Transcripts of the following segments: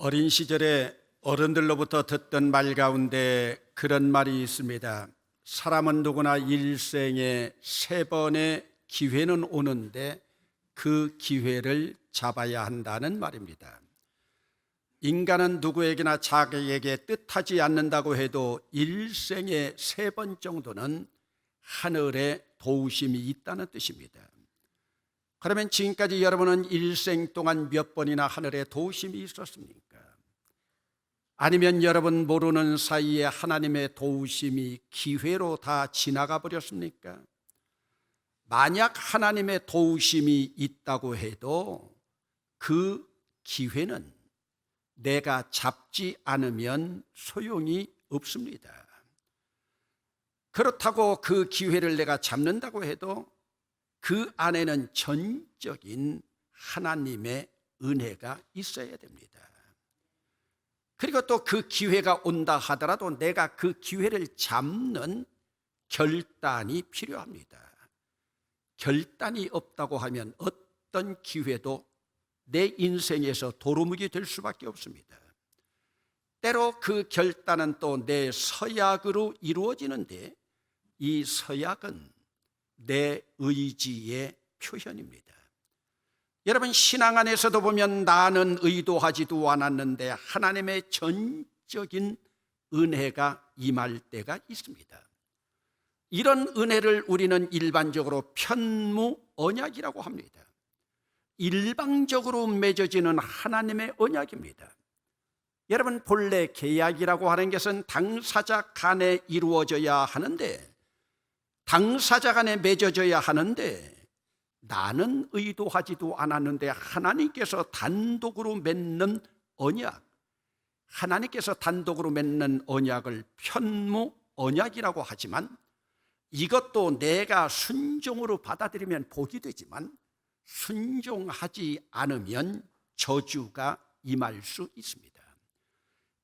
어린 시절에 어른들로부터 듣던 말 가운데 그런 말이 있습니다. 사람은 누구나 일생에 세 번의 기회는 오는데 그 기회를 잡아야 한다는 말입니다. 인간은 누구에게나 자기에게 뜻하지 않는다고 해도 일생에 세 번 정도는 하늘에 도우심이 있다는 뜻입니다. 그러면 지금까지 여러분은 일생 동안 몇 번이나 하늘에 도우심이 있었습니까? 아니면 여러분 모르는 사이에 하나님의 도우심이 기회로 다 지나가 버렸습니까? 만약 하나님의 도우심이 있다고 해도 그 기회는 내가 잡지 않으면 소용이 없습니다. 그렇다고 그 기회를 내가 잡는다고 해도 그 안에는 전적인 하나님의 은혜가 있어야 됩니다. 그리고 또 그 기회가 온다 하더라도 내가 그 기회를 잡는 결단이 필요합니다. 결단이 없다고 하면 어떤 기회도 내 인생에서 도루묵이 될 수밖에 없습니다. 때로 그 결단은 또 내 서약으로 이루어지는데 이 서약은 내 의지의 표현입니다. 여러분 신앙 안에서도 보면 나는 의도하지도 않았는데 하나님의 전적인 은혜가 임할 때가 있습니다. 이런 은혜를 우리는 일반적으로 편무 언약이라고 합니다. 일방적으로 맺어지는 하나님의 언약입니다. 여러분 본래 계약이라고 하는 것은 당사자 간에 이루어져야 하는데 당사자 간에 맺어져야 하는데 나는 의도하지도 않았는데 하나님께서 단독으로 맺는 언약 하나님께서 단독으로 맺는 언약을 편무 언약이라고 하지만 이것도 내가 순종으로 받아들이면 복이 되지만 순종하지 않으면 저주가 임할 수 있습니다.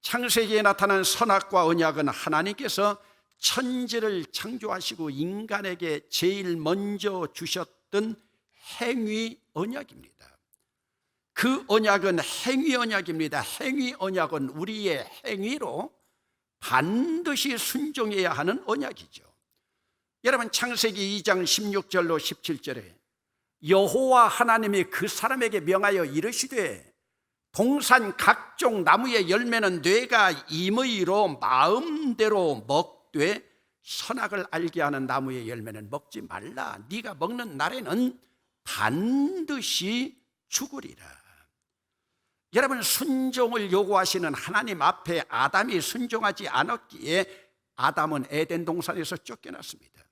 창세기에 나타난 선악과 언약은 하나님께서 천지를 창조하시고 인간에게 제일 먼저 주셨던 행위 언약입니다. 그 언약은 행위 언약입니다. 행위 언약은 우리의 행위로 반드시 순종해야 하는 언약이죠. 여러분 창세기 2장 16절로 17절에 여호와 하나님이 그 사람에게 명하여 이르시되 동산 각종 나무의 열매는 뇌가 임의로 마음대로 먹되 선악을 알게 하는 나무의 열매는 먹지 말라. 네가 먹는 날에는 반드시 죽으리라. 여러분 순종을 요구하시는 하나님 앞에 아담이 순종하지 않았기에 아담은 에덴 동산에서 쫓겨났습니다.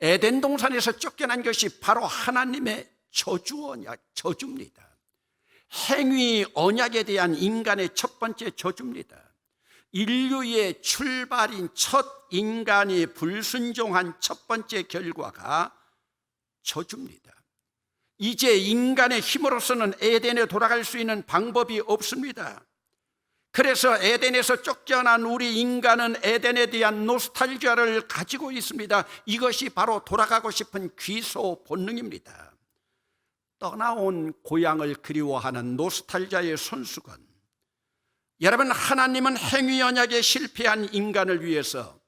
에덴 동산에서 쫓겨난 것이 바로 하나님의 저주 언약, 저주입니다. 행위 언약에 대한 인간의 첫 번째 저주입니다. 인류의 출발인 첫 인간이 불순종한 첫 번째 결과가 저주입니다. 이제 인간의 힘으로서는 에덴에 돌아갈 수 있는 방법이 없습니다. 그래서 에덴에서 쫓겨난 우리 인간은 에덴에 대한 노스탈지아를 가지고 있습니다. 이것이 바로 돌아가고 싶은 귀소 본능입니다. 떠나온 고향을 그리워하는 노스탈지아의 손수건. 여러분, 하나님은 행위 언약에 실패한 인간을 위해서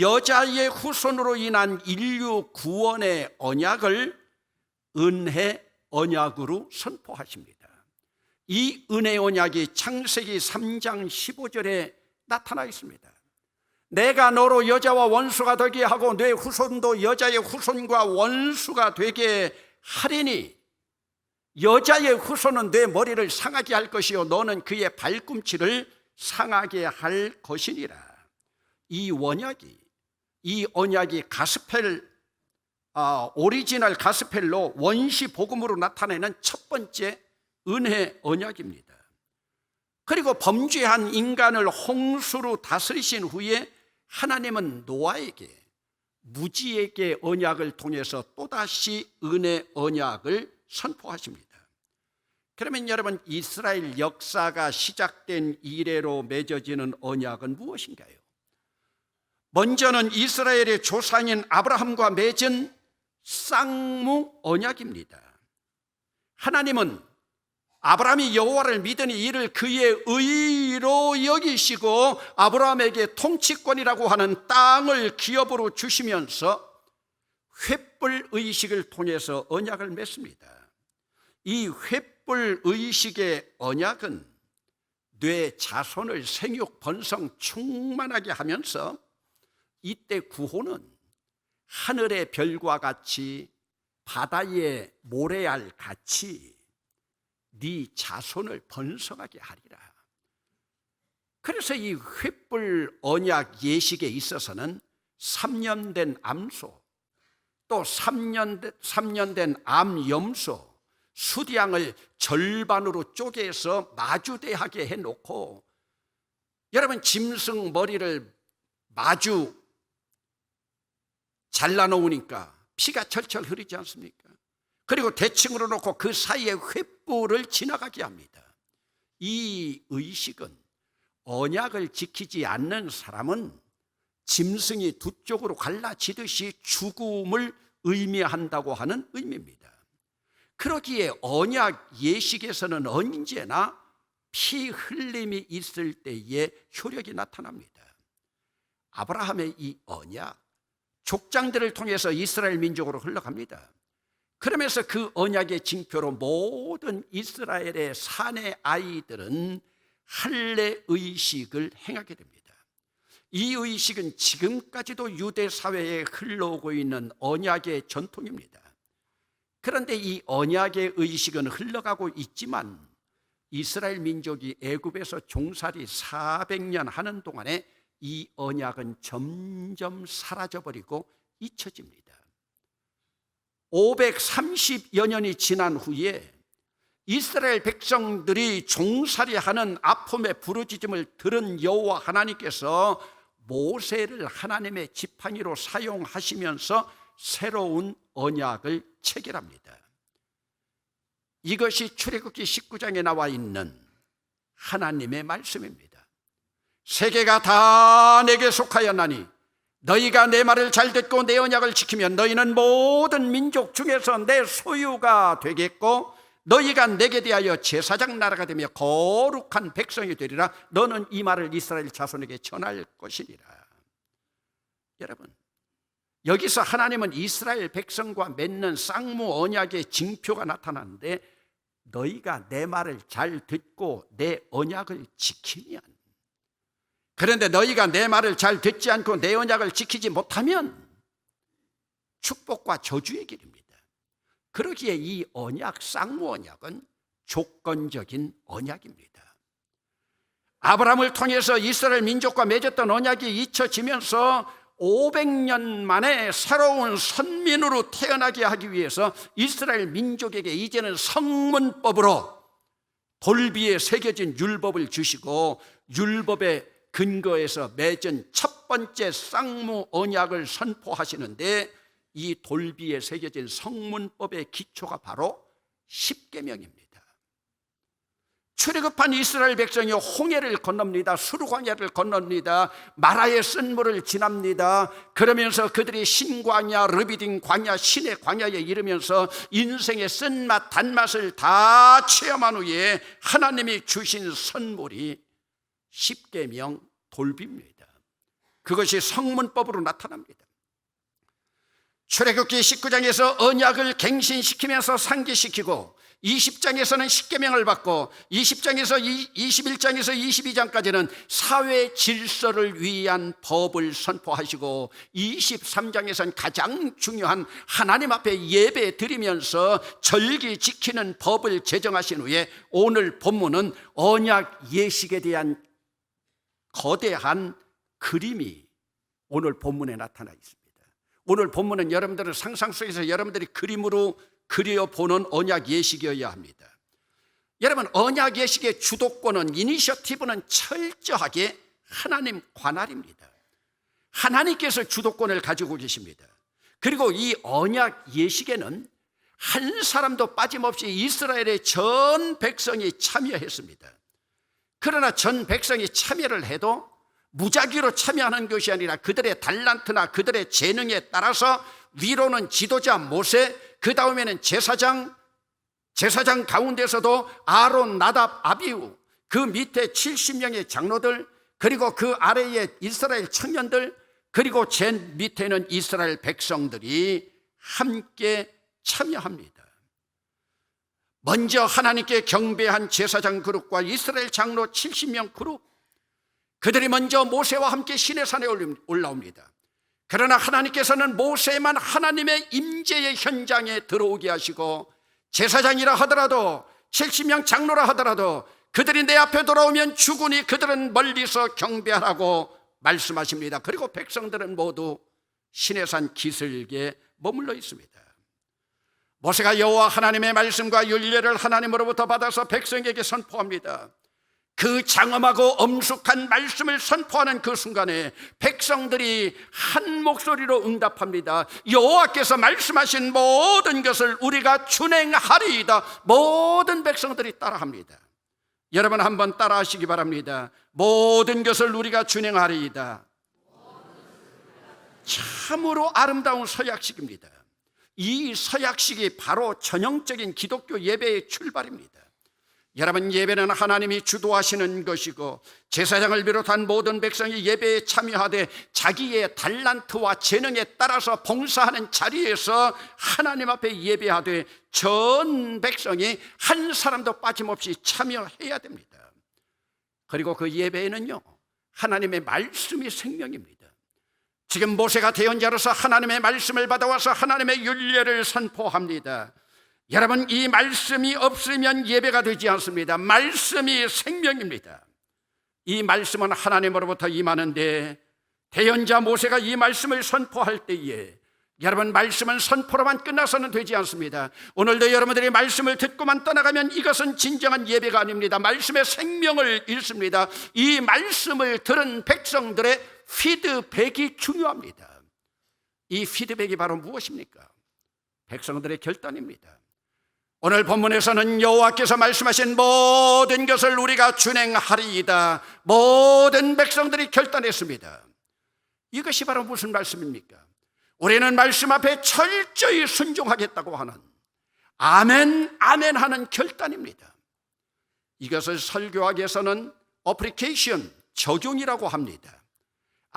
여자의 후손으로 인한 인류 구원의 언약을 은혜 언약으로 선포하십니다. 이 은혜 언약이 창세기 3장 15절에 나타나 있습니다. 내가 너로 여자와 원수가 되게 하고 내 후손도 여자의 후손과 원수가 되게 하리니 여자의 후손은 내 머리를 상하게 할 것이요 너는 그의 발꿈치를 상하게 할 것이니라. 이 원약이 이 언약이 가스펠 아, 오리지널 가스펠로 원시 복음으로 나타내는 첫 번째 은혜 언약입니다. 그리고 범죄한 인간을 홍수로 다스리신 후에 하나님은 노아에게 무지에게 언약을 통해서 또다시 은혜 언약을 선포하십니다. 그러면 여러분 이스라엘 역사가 시작된 이래로 맺어지는 언약은 무엇인가요? 먼저는 이스라엘의 조상인 아브라함과 맺은 쌍무 언약입니다. 하나님은 아브라함이 여호와를 믿으니 이를 그의 의로 여기시고 아브라함에게 통치권이라고 하는 땅을 기업으로 주시면서 횃불 의식을 통해서 언약을 맺습니다. 이 횃불 의식의 언약은 뇌 자손을 생육 번성 충만하게 하면서 이때 구호는 하늘의 별과 같이 바다의 모래알 같이 네 자손을 번성하게 하리라. 그래서 이 횃불 언약 예식에 있어서는 3년 된 암소, 또 3년, 3년 된 암염소, 수디양을 절반으로 쪼개서 마주대하게 해놓고 여러분 짐승 머리를 마주 잘라놓으니까 피가 철철 흐르지 않습니까? 그리고 대칭으로 놓고 그 사이에 횃불을 지나가게 합니다. 이 의식은 언약을 지키지 않는 사람은 짐승이 두 쪽으로 갈라지듯이 죽음을 의미한다고 하는 의미입니다. 그러기에 언약 예식에서는 언제나 피 흘림이 있을 때에 효력이 나타납니다. 아브라함의 이 언약, 족장들을 통해서 이스라엘 민족으로 흘러갑니다. 그러면서 그 언약의 징표로 모든 이스라엘의 사내 아이들은 할례 의식을 행하게 됩니다. 이 의식은 지금까지도 유대 사회에 흘러오고 있는 언약의 전통입니다. 그런데 이 언약의 의식은 흘러가고 있지만 이스라엘 민족이 애굽에서 종살이 400년 하는 동안에 이 언약은 점점 사라져버리고 잊혀집니다. 530여 년이 지난 후에 이스라엘 백성들이 종살이하는 아픔의 부르짖음을 들은 여호와 하나님께서 모세를 하나님의 지팡이로 사용하시면서 새로운 언약을 체결합니다. 이것이 출애굽기 19장에 나와 있는 하나님의 말씀입니다. 세계가 다 내게 속하였나니 너희가 내 말을 잘 듣고 내 언약을 지키면 너희는 모든 민족 중에서 내 소유가 되겠고 너희가 내게 대하여 제사장 나라가 되며 거룩한 백성이 되리라. 너는 이 말을 이스라엘 자손에게 전할 것이니라. 여러분 여기서 하나님은 이스라엘 백성과 맺는 쌍무 언약의 징표가 나타나는데 너희가 내 말을 잘 듣고 내 언약을 지키면 그런데 너희가 내 말을 잘 듣지 않고 내 언약을 지키지 못하면 축복과 저주의 길입니다. 그러기에 이 언약, 쌍무 언약은 조건적인 언약입니다. 아브라함을 통해서 이스라엘 민족과 맺었던 언약이 잊혀지면서 500년 만에 새로운 선민으로 태어나게 하기 위해서 이스라엘 민족에게 이제는 성문법으로 돌비에 새겨진 율법을 주시고 율법의 근거에서 맺은 첫 번째 쌍무 언약을 선포하시는데 이 돌비에 새겨진 성문법의 기초가 바로 십계명입니다. 출애굽한 이스라엘 백성이 홍해를 건넙니다. 수르광야를 건넙니다. 마라의 쓴 물을 지납니다. 그러면서 그들이 신광야, 르비딘 광야, 신의 광야에 이르면서 인생의 쓴맛, 단맛을 다 체험한 후에 하나님이 주신 선물이 십계명 돌비입니다. 그것이 성문법으로 나타납니다. 출애굽기 19장에서 언약을 갱신시키면서 상기시키고 20장에서는 십계명을 받고 20장에서 21장에서 22장까지는 사회 질서를 위한 법을 선포하시고 23장에서는 가장 중요한 하나님 앞에 예배 드리면서 절기 지키는 법을 제정하신 후에 오늘 본문은 언약 예식에 대한 거대한 그림이 오늘 본문에 나타나 있습니다. 오늘 본문은 여러분들은 상상 속에서 여러분들이 그림으로 그려보는 언약 예식이어야 합니다. 여러분, 언약 예식의 주도권은, 이니셔티브는 철저하게 하나님 관할입니다. 하나님께서 주도권을 가지고 계십니다. 그리고 이 언약 예식에는 한 사람도 빠짐없이 이스라엘의 전 백성이 참여했습니다. 그러나 전 백성이 참여를 해도 무작위로 참여하는 것이 아니라 그들의 달란트나 그들의 재능에 따라서 위로는 지도자 모세, 그 다음에는 제사장, 제사장 가운데서도 아론, 나답, 아비우 그 밑에 70명의 장로들 그리고 그 아래에 이스라엘 청년들 그리고 제 밑에는 이스라엘 백성들이 함께 참여합니다. 먼저 하나님께 경배한 제사장 그룹과 이스라엘 장로 70명 그룹 그들이 먼저 모세와 함께 시내 산에 올라옵니다. 그러나 하나님께서는 모세만 하나님의 임재의 현장에 들어오게 하시고 제사장이라 하더라도 70명 장로라 하더라도 그들이 내 앞에 돌아오면 주군이 그들은 멀리서 경배하라고 말씀하십니다. 그리고 백성들은 모두 시내산 기슭에 머물러 있습니다. 모세가 여호와 하나님의 말씀과 윤례를 하나님으로부터 받아서 백성에게 선포합니다. 그 장엄하고 엄숙한 말씀을 선포하는 그 순간에 백성들이 한 목소리로 응답합니다. 여호와께서 말씀하신 모든 것을 우리가 준행하리이다. 모든 백성들이 따라합니다. 여러분 한번 따라하시기 바랍니다. 모든 것을 우리가 준행하리이다. 참으로 아름다운 서약식입니다. 이 서약식이 바로 전형적인 기독교 예배의 출발입니다. 여러분 예배는 하나님이 주도하시는 것이고 제사장을 비롯한 모든 백성이 예배에 참여하되 자기의 달란트와 재능에 따라서 봉사하는 자리에서 하나님 앞에 예배하되 전 백성이 한 사람도 빠짐없이 참여해야 됩니다. 그리고 그 예배에는요 하나님의 말씀이 생명입니다. 지금 모세가 대언자로서 하나님의 말씀을 받아와서 하나님의 윤례를 선포합니다. 여러분 이 말씀이 없으면 예배가 되지 않습니다. 말씀이 생명입니다. 이 말씀은 하나님으로부터 임하는데 대연자 모세가 이 말씀을 선포할 때에 여러분 말씀은 선포로만 끝나서는 되지 않습니다. 오늘도 여러분들이 말씀을 듣고만 떠나가면 이것은 진정한 예배가 아닙니다. 말씀의 생명을 잃습니다. 이 말씀을 들은 백성들의 피드백이 중요합니다. 이 피드백이 바로 무엇입니까? 백성들의 결단입니다. 오늘 본문에서는 여호와께서 말씀하신 모든 것을 우리가 준행하리이다. 모든 백성들이 결단했습니다. 이것이 바로 무슨 말씀입니까? 우리는 말씀 앞에 철저히 순종하겠다고 하는 아멘, 아멘 하는 결단입니다. 이것을 설교학에서는 어플리케이션, 적용이라고 합니다.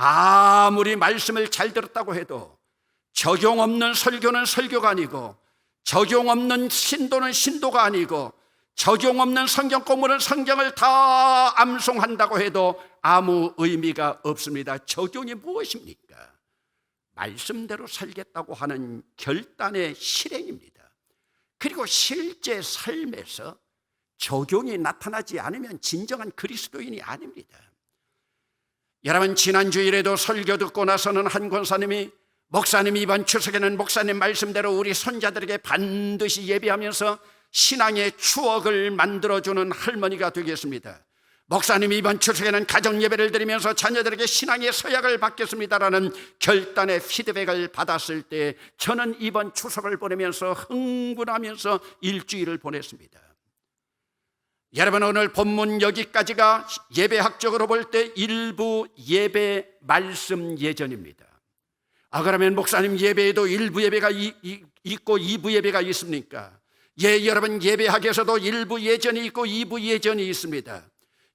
아무리 말씀을 잘 들었다고 해도 적용 없는 설교는 설교가 아니고 적용 없는 신도는 신도가 아니고 적용 없는 성경 공부는 성경을 다 암송한다고 해도 아무 의미가 없습니다. 적용이 무엇입니까? 말씀대로 살겠다고 하는 결단의 실행입니다. 그리고 실제 삶에서 적용이 나타나지 않으면 진정한 그리스도인이 아닙니다. 여러분 지난 주일에도 설교 듣고 나서는 한 권사님이 목사님 이번 추석에는 목사님 말씀대로 우리 손자들에게 반드시 예배하면서 신앙의 추억을 만들어주는 할머니가 되겠습니다. 목사님 이번 추석에는 가정 예배를 드리면서 자녀들에게 신앙의 서약을 받겠습니다라는 결단의 피드백을 받았을 때 저는 이번 추석을 보내면서 흥분하면서 일주일을 보냈습니다. 여러분 오늘 본문 여기까지가 예배학적으로 볼 때 일부 예배 말씀 예전입니다. 아 그러면 목사님 예배에도 일부 예배가 이, 이, 있고 이부 예배가 있습니까? 예, 여러분 예배학에서도 일부 예전이 있고 이부 예전이 있습니다.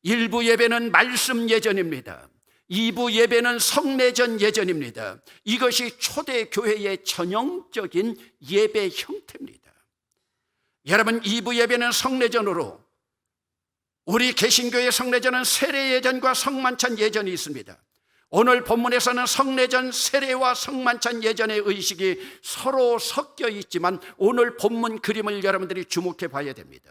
일부 예배는 말씀 예전입니다. 이부 예배는 성례전 예전입니다. 이것이 초대 교회의 전형적인 예배 형태입니다. 여러분 이부 예배는 성례전으로 우리 개신교의 성례전은 세례 예전과 성만찬 예전이 있습니다. 오늘 본문에서는 성례전 세례와 성만찬 예전의 의식이 서로 섞여 있지만 오늘 본문 그림을 여러분들이 주목해 봐야 됩니다.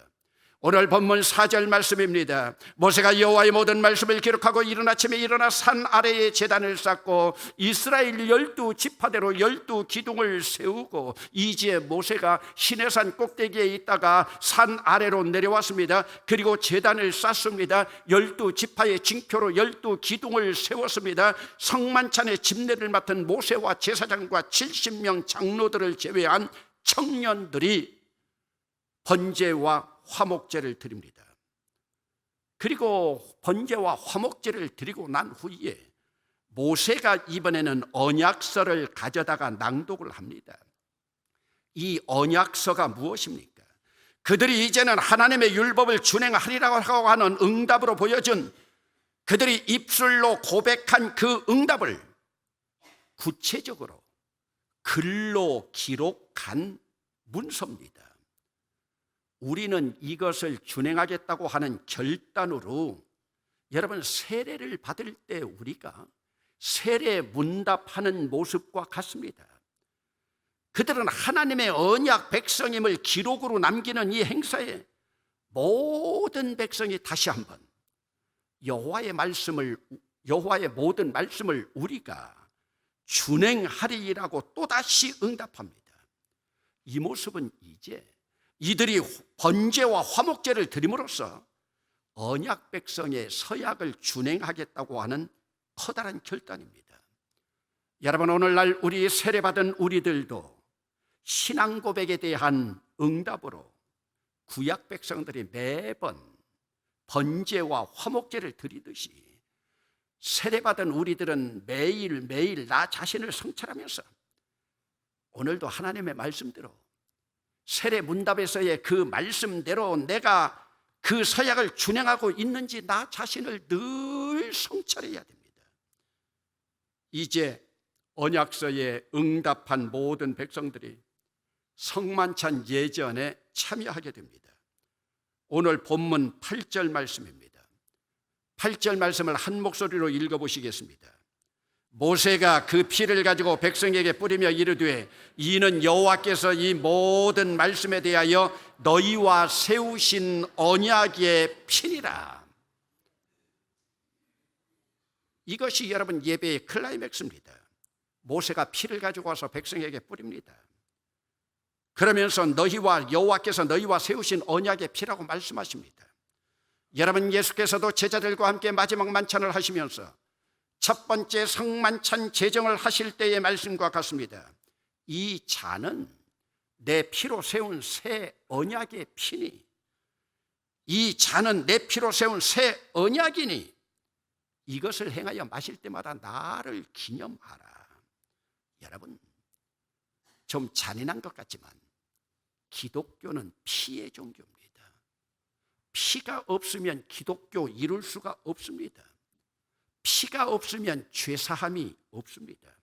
오늘 본문 4절 말씀입니다. 모세가 여호와의 모든 말씀을 기록하고 이른 아침에 일어나 산 아래에 제단을 쌓고 이스라엘 열두 지파대로 열두 기둥을 세우고 이지에 모세가 시내산 꼭대기에 있다가 산 아래로 내려왔습니다. 그리고 제단을 쌓습니다. 열두 지파의 징표로 열두 기둥을 세웠습니다. 성만찬의 집례를 맡은 모세와 제사장과 70명 장로들을 제외한 청년들이 번제와 화목제를 드립니다. 그리고 번제와 화목제를 드리고 난 후에 모세가 이번에는 언약서를 가져다가 낭독을 합니다. 이 언약서가 무엇입니까? 그들이 이제는 하나님의 율법을 준행하리라고 하는 응답으로 보여준 그들이 입술로 고백한 그 응답을 구체적으로 글로 기록한 문서입니다. 우리는 이것을 준행하겠다고 하는 결단으로 여러분 세례를 받을 때 우리가 세례 문답하는 모습과 같습니다. 그들은 하나님의 언약 백성임을 기록으로 남기는 이 행사에 모든 백성이 다시 한번 여호와의 말씀을 여호와의 모든 말씀을 우리가 준행하리라고 또다시 응답합니다. 이 모습은 이제 이들이 번제와 화목제를 드림으로써 언약 백성의 서약을 준행하겠다고 하는 커다란 결단입니다. 여러분 오늘날 우리 세례받은 우리들도 신앙 고백에 대한 응답으로 구약 백성들이 매번 번제와 화목제를 드리듯이 세례받은 우리들은 매일매일 나 자신을 성찰하면서 오늘도 하나님의 말씀대로 세례 문답에서의 그 말씀대로 내가 그 서약을 준행하고 있는지 나 자신을 늘 성찰해야 됩니다. 이제 언약서에 응답한 모든 백성들이 성만찬 예전에 참여하게 됩니다. 오늘 본문 8절 말씀입니다. 8절 말씀을 한 목소리로 읽어 보시겠습니다. 모세가 그 피를 가지고 백성에게 뿌리며 이르되 이는 여호와께서 이 모든 말씀에 대하여 너희와 세우신 언약의 피니라. 이것이 여러분 예배의 클라이맥스입니다. 모세가 피를 가지고 와서 백성에게 뿌립니다. 그러면서 너희와 여호와께서 너희와 세우신 언약의 피라고 말씀하십니다. 여러분 예수께서도 제자들과 함께 마지막 만찬을 하시면서 첫 번째 성만찬 제정을 하실 때의 말씀과 같습니다. 이 잔은 내 피로 세운 새 언약의 피니 이 잔은 내 피로 세운 새 언약이니 이것을 행하여 마실 때마다 나를 기념하라. 여러분 좀 잔인한 것 같지만 기독교는 피의 종교입니다. 피가 없으면 기독교 이룰 수가 없습니다. 피가 없으면 죄사함이 없습니다.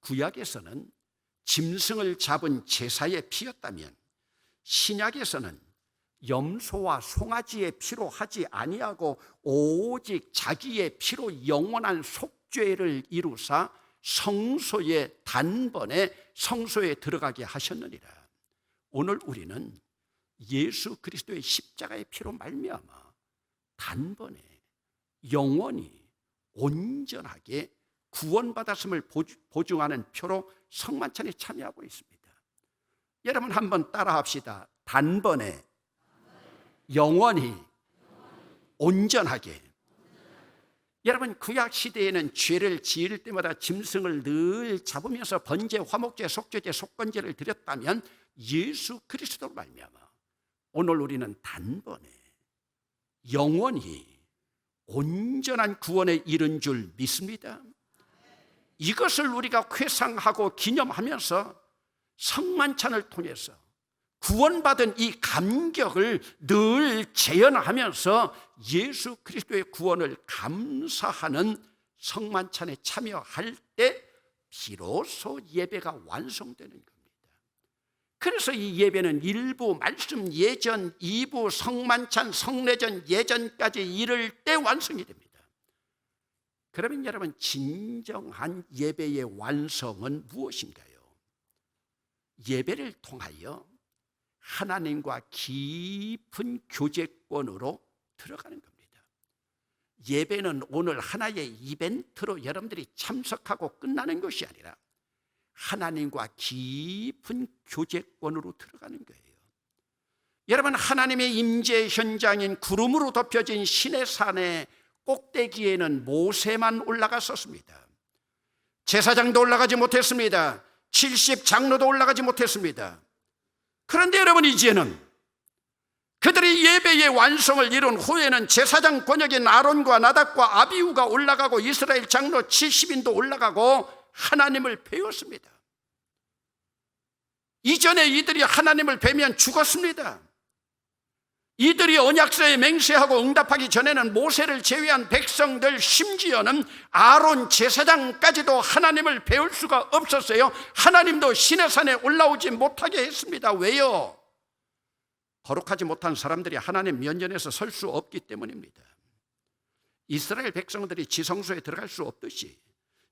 구약에서는 짐승을 잡은 제사의 피였다면 신약에서는 염소와 송아지의 피로 하지 아니하고 오직 자기의 피로 영원한 속죄를 이루사 성소의 단번에 성소에 들어가게 하셨느니라. 오늘 우리는 예수 그리스도의 십자가의 피로 말미암아 단번에 영원히 온전하게 구원받았음을 보증하는 표로 성만찬에 참여하고 있습니다. 여러분 한번 따라합시다. 단번에 영원히 온전하게 여러분 구약 시대에는 죄를 지을 때마다 짐승을 늘 잡으면서 번제, 화목제, 속죄제, 속건제를 드렸다면 예수 그리스도로 말미암아 오늘 우리는 단번에 영원히 온전한 구원에 이른 줄 믿습니다. 이것을 우리가 회상하고 기념하면서 성만찬을 통해서 구원받은 이 감격을 늘 재현하면서 예수 그리스도의 구원을 감사하는 성만찬에 참여할 때 비로소 예배가 완성되는 겁니다. 그래서 이 예배는 일부 말씀 예전, 이부 성만찬, 성례전 예전까지 이를 때 완성이 됩니다. 그러면 여러분 진정한 예배의 완성은 무엇인가요? 예배를 통하여 하나님과 깊은 교제권으로 들어가는 겁니다. 예배는 오늘 하나의 이벤트로 여러분들이 참석하고 끝나는 것이 아니라 하나님과 깊은 교제권으로 들어가는 거예요. 여러분 하나님의 임재 현장인 구름으로 덮여진 신의 산의 꼭대기에는 모세만 올라갔었습니다. 제사장도 올라가지 못했습니다. 70 장로도 올라가지 못했습니다. 그런데 여러분 이제는 그들이 예배의 완성을 이룬 후에는 제사장 권역인 아론과 나답과 아비우가 올라가고 이스라엘 장로 70인도 올라가고 하나님을 배웠습니다. 이전에 이들이 하나님을 배면 죽었습니다. 이들이 언약서에 맹세하고 응답하기 전에는 모세를 제외한 백성들 심지어는 아론 제사장까지도 하나님을 배울 수가 없었어요. 하나님도 신의 산에 올라오지 못하게 했습니다. 왜요? 거룩하지 못한 사람들이 하나님 면전에서 설 수 없기 때문입니다. 이스라엘 백성들이 지성소에 들어갈 수 없듯이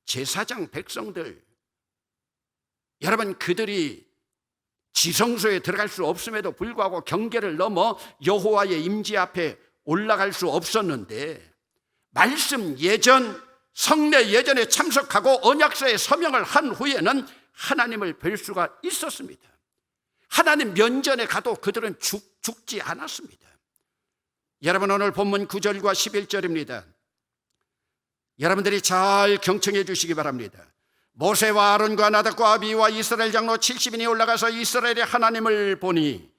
제사장 백성들 여러분 그들이 지성소에 들어갈 수 없음에도 불구하고 경계를 넘어 여호와의 임지 앞에 올라갈 수 없었는데 말씀 예전 성례 예전에 참석하고 언약서에 서명을 한 후에는 하나님을 뵐 수가 있었습니다. 하나님 면전에 가도 그들은 죽, 죽지 않았습니다. 여러분 오늘 본문 9절과 11절입니다. 여러분들이 잘 경청해 주시기 바랍니다. 모세와 아론과 나답과 아비와 이스라엘 장로 70인이 올라가서 이스라엘의 하나님을 보니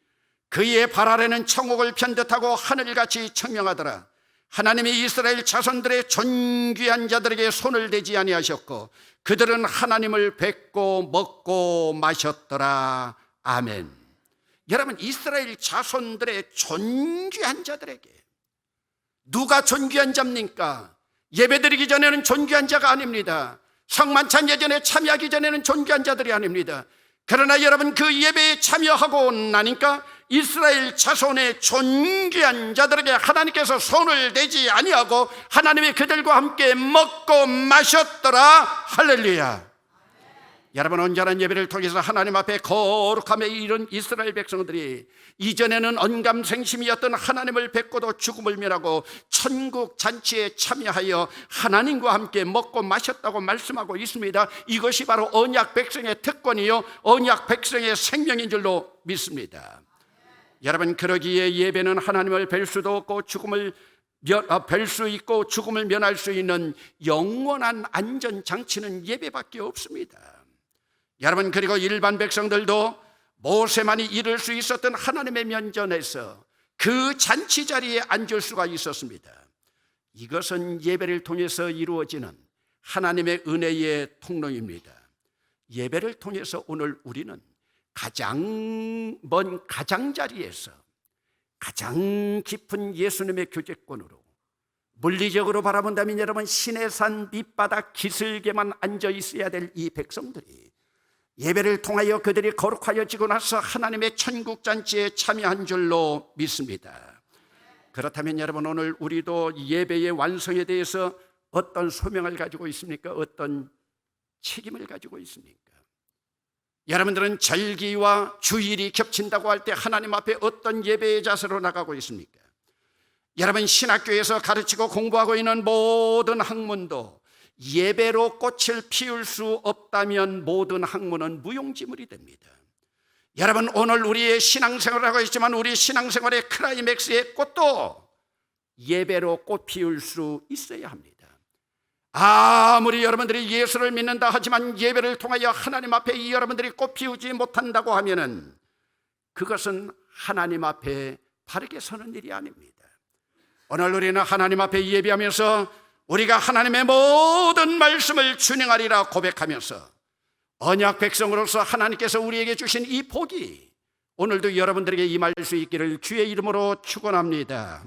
그의 발 아래는 청옥을 편듯하고 하늘같이 청명하더라. 하나님이 이스라엘 자손들의 존귀한 자들에게 손을 대지 아니하셨고 그들은 하나님을 뵙고 먹고 마셨더라. 아멘. 여러분 이스라엘 자손들의 존귀한 자들에게 누가 존귀한 자입니까? 예배드리기 전에는 존귀한 자가 아닙니다. 성만찬 예전에 참여하기 전에는 존귀한 자들이 아닙니다. 그러나 여러분 그 예배에 참여하고 나니까 이스라엘 자손의 존귀한 자들에게 하나님께서 손을 대지 아니하고 하나님이 그들과 함께 먹고 마셨더라 할렐루야. 여러분 온전한 예배를 통해서 하나님 앞에 거룩함에 이른 이스라엘 백성들이 이전에는 언감생심이었던 하나님을 뵙고도 죽음을 면하고 천국 잔치에 참여하여 하나님과 함께 먹고 마셨다고 말씀하고 있습니다. 이것이 바로 언약 백성의 특권이요 언약 백성의 생명인 줄로 믿습니다. 여러분 그러기에 예배는 하나님을 뵐 수도 없고 죽음을 뵐수 있고 죽음을 면할 수 있는 영원한 안전 장치는 예배밖에 없습니다. 여러분 그리고 일반 백성들도 모세만이 이룰 수 있었던 하나님의 면전에서 그 잔치 자리에 앉을 수가 있었습니다. 이것은 예배를 통해서 이루어지는 하나님의 은혜의 통로입니다. 예배를 통해서 오늘 우리는 가장 먼 가장자리에서 가장 깊은 예수님의 교제권으로 물리적으로 바라본다면 여러분 신의 산 밑바닥 기슭에만 앉아 있어야 될 이 백성들이 예배를 통하여 그들이 거룩하여지고 나서 하나님의 천국 잔치에 참여한 줄로 믿습니다. 그렇다면 여러분 오늘 우리도 예배의 완성에 대해서 어떤 소명을 가지고 있습니까? 어떤 책임을 가지고 있습니까? 여러분들은 절기와 주일이 겹친다고 할 때 하나님 앞에 어떤 예배의 자세로 나가고 있습니까? 여러분 신학교에서 가르치고 공부하고 있는 모든 학문도 예배로 꽃을 피울 수 없다면 모든 학문은 무용지물이 됩니다. 여러분 오늘 우리의 신앙생활을 하고 있지만 우리 신앙생활의 클라이맥스의 꽃도 예배로 꽃 피울 수 있어야 합니다. 아무리 여러분들이 예수를 믿는다 하지만 예배를 통하여 하나님 앞에 이 여러분들이 꽃 피우지 못한다고 하면은 그것은 하나님 앞에 바르게 서는 일이 아닙니다. 오늘 우리는 하나님 앞에 예배하면서 우리가 하나님의 모든 말씀을 준행하리라 고백하면서 언약 백성으로서 하나님께서 우리에게 주신 이 복이 오늘도 여러분들에게 임할 수 있기를 주의 이름으로 축원합니다.